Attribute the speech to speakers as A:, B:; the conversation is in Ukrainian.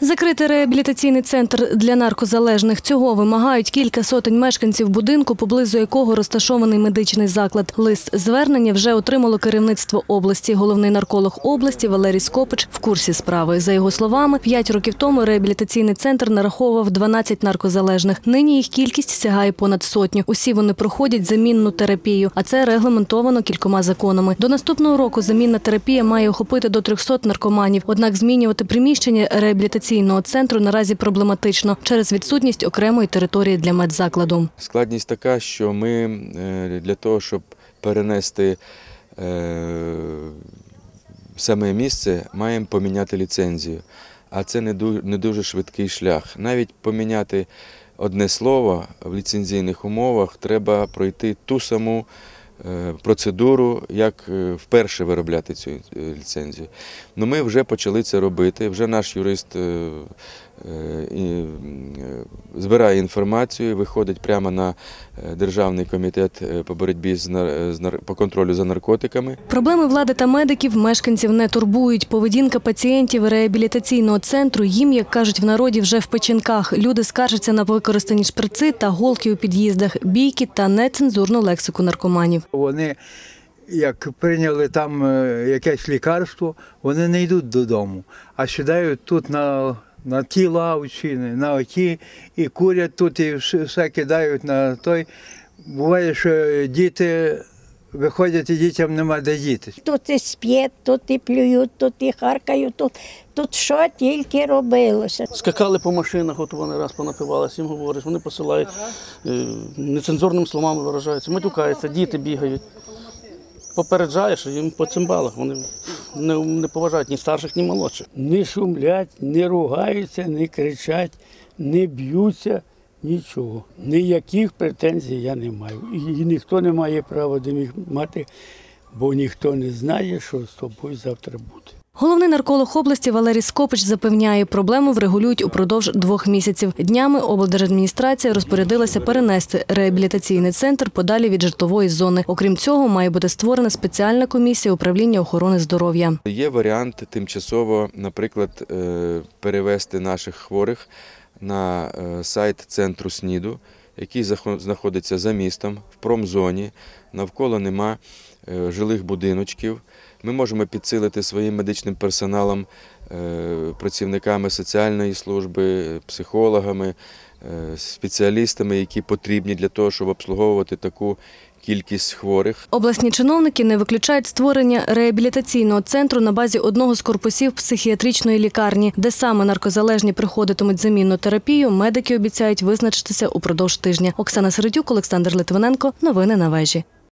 A: Закрити реабілітаційний центр для наркозалежних цього вимагають кілька сотень мешканців будинку, поблизу якого розташований медичний заклад. Лист звернення вже отримало керівництво області. Головний нарколог області Валерій Скопич в курсі справи. За його словами, п'ять років тому реабілітаційний центр нараховував 12 наркозалежних. Нині їх кількість сягає понад сотню. Усі вони проходять замінну терапію, а це регламентовано кількома законами. До наступного року замінна терапія має охопити до 300 наркоманів. Однак змінювати приміщення реабілітаційного центру наразі проблематично через відсутність окремої території для медзакладу.
B: Складність така, що ми е, для того, щоб перенести е, саме місце, маємо поміняти ліцензію. А це не ду- не дуже швидкий шлях. Навіть поміняти одне слово в ліцензійних умовах треба пройти ту саму процедуру, як е, вперше виробляти цю е, ліцензію. Ну, ми вже почали це робити. Вже наш юрист е, е, е, збирає інформацію, виходить прямо на е, Державний комітет е, по боротьбі з нар- по контролю за наркотиками.
A: Проблеми влади та медиків мешканців не турбують. Поведінка пацієнтів реабілітаційного центру їм, як кажуть в народі, вже в печінках. Люди скаржаться на використані шприци та голки у під'їздах, бійки та нецензурну лексику наркоманів.
C: Вони, як прийняли там е, якесь лікарство, вони не йдуть додому, а сідають тут на, на ті лавці, на оті, і курять тут, і все, кидають на той. Буває, що діти виходять і дітям нема де дітись.
D: Тут і сп'ють, тут і плюють, тут і харкають, тут, тут що тільки робилося.
E: Скакали по машинах, от вони раз понапивалися, їм говориш, вони посилають е, нецензурними словами виражаються, матюкаються, діти бігають. Попереджаєш, їм по цимбалах. Вони не, не поважають ні старших, ні молодших.
F: не шумлять, не ругаються, не кричать, не б'ються, нічого. Ніяких претензій я не маю. І, ніхто не має права до них мати, бо ніхто не знає, що з тобою завтра буде.
A: Головний нарколог області Валерій Скопич запевняє, проблему врегулюють упродовж двох місяців. Днями облдержадміністрація розпорядилася перенести реабілітаційний центр подалі від житлової зони. Окрім цього, має бути створена спеціальна комісія управління охорони здоров'я.
B: Є варіант тимчасово, наприклад, е, перевести наших хворих на е, сайт центру СНІДу, який знаходиться за містом в промзоні. Навколо нема е, жилих будиночків. Ми можемо підсилити своїм медичним персоналом, е, працівниками соціальної служби, психологами, спеціалістами, які потрібні для того, щоб обслуговувати таку кількість хворих.
A: Обласні чиновники не виключають створення реабілітаційного центру на базі одного з корпусів психіатричної лікарні, де саме наркозалежні приходитимуть замінну терапію. Медики обіцяють визначитися упродовж тижня. Оксана Середюк, Олександр Литвиненко. Новини на вежі.